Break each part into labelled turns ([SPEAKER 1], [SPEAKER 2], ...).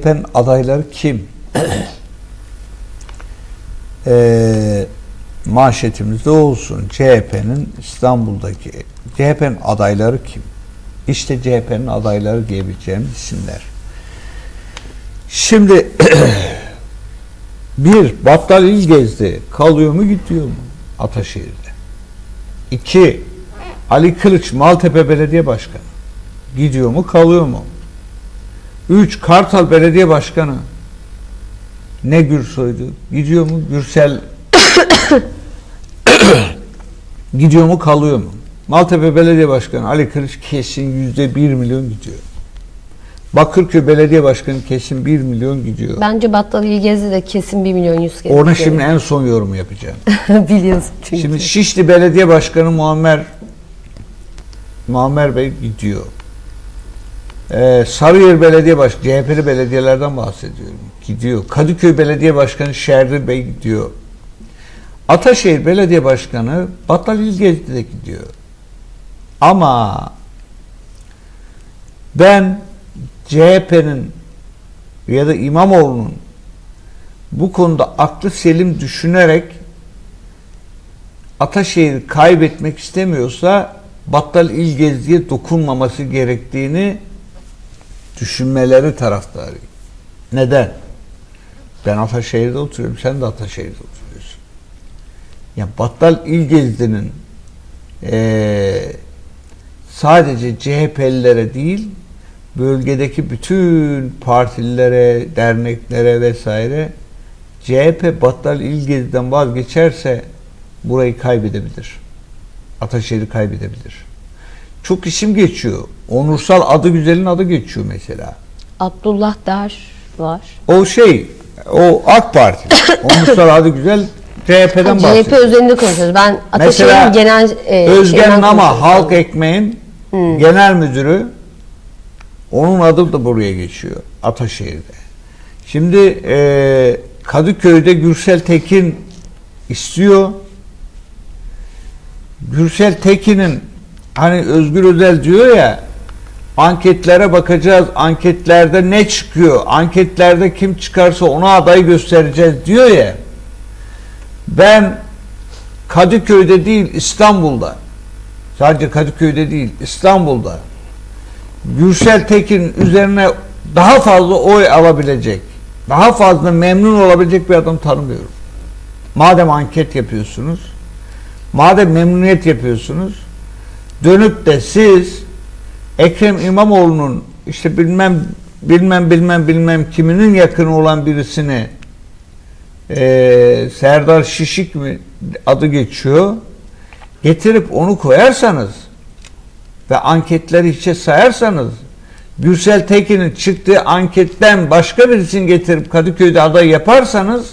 [SPEAKER 1] CHP'nin adayları kim? Ee, manşetimizde olsun. CHP'nin İstanbul'daki CHP'nin adayları kim? İşte CHP'nin adayları diyebileceğimiz isimler. Şimdi bir Battal İlgezdi kalıyor mu gidiyor mu Ataşehir'de? İki Ali Kılıç Maltepe Belediye Başkanı gidiyor mu kalıyor mu? Üç Kartal Belediye Başkanı ne Gürsoy'du gidiyor mu? Gürsel gidiyor mu kalıyor mu? Maltepe Belediye Başkanı Ali Kılıç kesin yüzde bir milyon gidiyor. Bakırköy Belediye Başkanı kesin 1 milyon gidiyor.
[SPEAKER 2] Bence Battal İlgezi de kesin 1 milyon 100 kere.
[SPEAKER 1] Ona şimdi en son yorumu yapacağım.
[SPEAKER 2] Biliyorsun çünkü.
[SPEAKER 1] Şimdi Şişli Belediye Başkanı Muammer Muammer Bey gidiyor. Ee, Sarıyer Belediye Başkanı, CHP'li belediyelerden bahsediyorum. Gidiyor. Kadıköy Belediye Başkanı Şerdir Bey gidiyor. Ataşehir Belediye Başkanı Battal İlgezdi de gidiyor. Ama ben CHP'nin ya da İmamoğlu'nun bu konuda aklı selim düşünerek Ataşehir'i kaybetmek istemiyorsa Battal İlgezdi'ye dokunmaması gerektiğini düşünmeleri taraftarıyım. Neden? Ben Ataşehir'de oturuyorum, sen de Ataşehir'de oturuyorsun. Ya Battal İlgezdi'nin eee sadece CHP'lilere değil, bölgedeki bütün partilere, derneklere vesaire CHP Battal İlgez'den vazgeçerse burayı kaybedebilir. Ataşehir'i kaybedebilir. Çok isim geçiyor. Onursal adı güzelin adı geçiyor mesela.
[SPEAKER 2] Abdullah Der var.
[SPEAKER 1] O şey, o AK Parti. Onursal adı güzel CHP'den
[SPEAKER 2] CHP
[SPEAKER 1] bahsediyor.
[SPEAKER 2] üzerinde konuşuyoruz. Ben
[SPEAKER 1] Mesela
[SPEAKER 2] Ataşehir'in genel e,
[SPEAKER 1] Özgen
[SPEAKER 2] şeyinden
[SPEAKER 1] Nama
[SPEAKER 2] konuşuyorum.
[SPEAKER 1] Halk Ekmeğin genel müdürü onun adı da buraya geçiyor Ataşehir'de. Şimdi e, Kadıköy'de Gürsel Tekin istiyor. Gürsel Tekin'in hani Özgür Özel diyor ya anketlere bakacağız. Anketlerde ne çıkıyor? Anketlerde kim çıkarsa ona aday göstereceğiz diyor ya. Ben Kadıköy'de değil İstanbul'da sadece Kadıköy'de değil İstanbul'da Gürsel Tekin üzerine daha fazla oy alabilecek, daha fazla memnun olabilecek bir adam tanımıyorum. Madem anket yapıyorsunuz, madem memnuniyet yapıyorsunuz, dönüp de siz Ekrem İmamoğlu'nun işte bilmem bilmem bilmem bilmem kiminin yakını olan birisini eee, Serdar Şişik mi adı geçiyor getirip onu koyarsanız ve anketleri hiçe sayarsanız Gürsel Tekin'in çıktığı anketten başka birisini getirip Kadıköy'de aday yaparsanız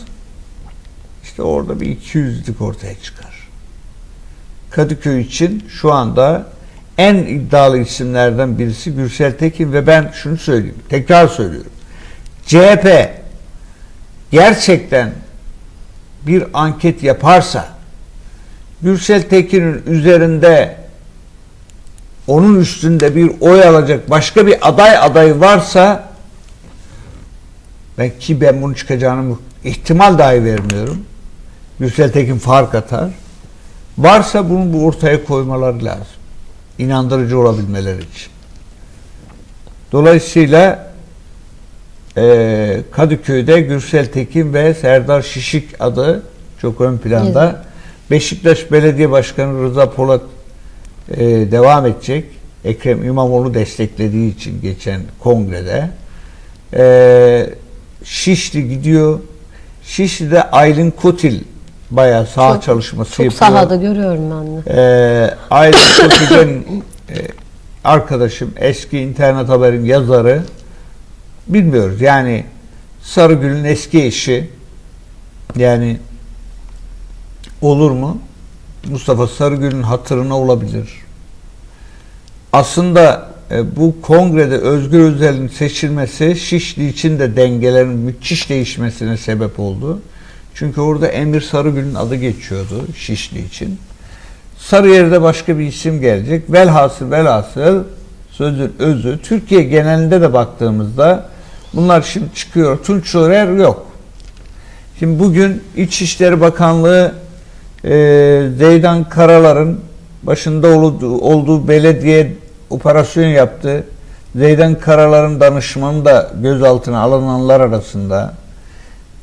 [SPEAKER 1] işte orada bir 200'lük ortaya çıkar. Kadıköy için şu anda en iddialı isimlerden birisi Gürsel Tekin ve ben şunu söyleyeyim, tekrar söylüyorum. CHP gerçekten bir anket yaparsa Gürsel Tekin'in üzerinde onun üstünde bir oy alacak başka bir aday adayı varsa ben ki ben bunun çıkacağını ihtimal dahi vermiyorum. Gürsel Tekin fark atar. Varsa bunu bu ortaya koymaları lazım. İnandırıcı olabilmeleri için. Dolayısıyla eee Kadıköy'de Gürsel Tekin ve Serdar Şişik adı çok ön planda.
[SPEAKER 2] Evet.
[SPEAKER 1] Beşiktaş Belediye Başkanı Rıza Polat e, devam edecek. Ekrem İmamoğlu desteklediği için geçen kongrede. E, Şişli gidiyor. Şişli'de Aylin Kotil bayağı saha
[SPEAKER 2] Çok-
[SPEAKER 1] çalışması
[SPEAKER 2] Çok
[SPEAKER 1] yapıyor.
[SPEAKER 2] sahada görüyorum ben de.
[SPEAKER 1] Ee, Aylin Kotil'in e, arkadaşım eski internet haberin yazarı bilmiyoruz yani Sarıgül'ün eski eşi yani olur mu? Mustafa Sarıgül'ün hatırına olabilir. Aslında e, bu kongrede Özgür Özel'in seçilmesi Şişli için de dengelerin müthiş değişmesine sebep oldu. Çünkü orada Emir Sarıgül'ün adı geçiyordu Şişli için. Sarıyer'de başka bir isim gelecek. Velhasıl velhasıl sözün özü Türkiye genelinde de baktığımızda Bunlar şimdi çıkıyor. Tunç Soyer yok. Şimdi bugün İçişleri Bakanlığı e, Zeydan Karalar'ın başında olduğu, olduğu belediye operasyon yaptı. Zeydan Karalar'ın danışmanı da gözaltına alınanlar arasında.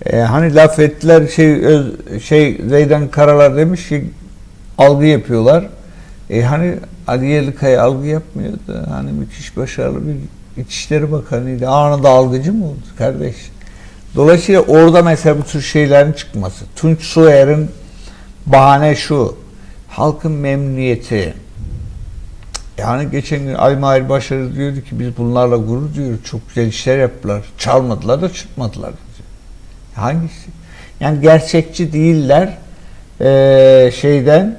[SPEAKER 1] E, hani laf ettiler şey öz, şey Zeydan Karalar demiş ki algı yapıyorlar. E hani Ali Yerlikaya algı yapmıyordu. Hani müthiş başarılı bir İçişleri Bakanıydı. Anında algıcı mı oldu kardeş? Dolayısıyla orada mesela bu tür şeylerin çıkması. Tunç Soyer'in bahane şu. Halkın memnuniyeti. Yani geçen gün Ali Mahir Başarı diyordu ki biz bunlarla gurur duyuyoruz. Çok güzel işler yaptılar. Çalmadılar da çıkmadılar. Hangisi? Yani gerçekçi değiller. Ee, şeyden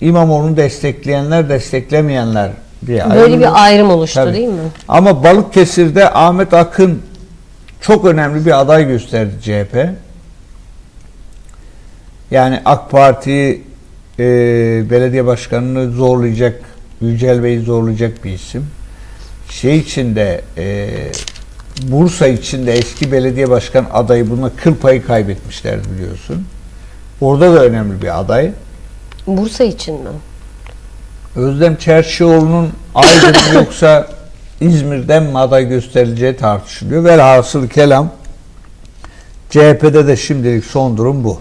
[SPEAKER 1] İmamoğlu'nu destekleyenler, desteklemeyenler diye
[SPEAKER 2] Böyle
[SPEAKER 1] ayrılıyor.
[SPEAKER 2] bir ayrım oluştu
[SPEAKER 1] Tabii.
[SPEAKER 2] değil mi?
[SPEAKER 1] Ama Balıkesir'de Ahmet Akın çok önemli bir aday gösterdi CHP. Yani AK Parti e, belediye başkanını zorlayacak, Yücel Bey'i zorlayacak bir isim. Şey içinde e, Bursa içinde eski belediye başkan adayı buna kıl payı kaybetmişlerdi biliyorsun. Orada da önemli bir aday.
[SPEAKER 2] Bursa için mi?
[SPEAKER 1] Özlem Çerçioğlu'nun Aydın yoksa İzmir'den mi aday gösterileceği tartışılıyor. Velhasıl kelam CHP'de de şimdilik son durum bu.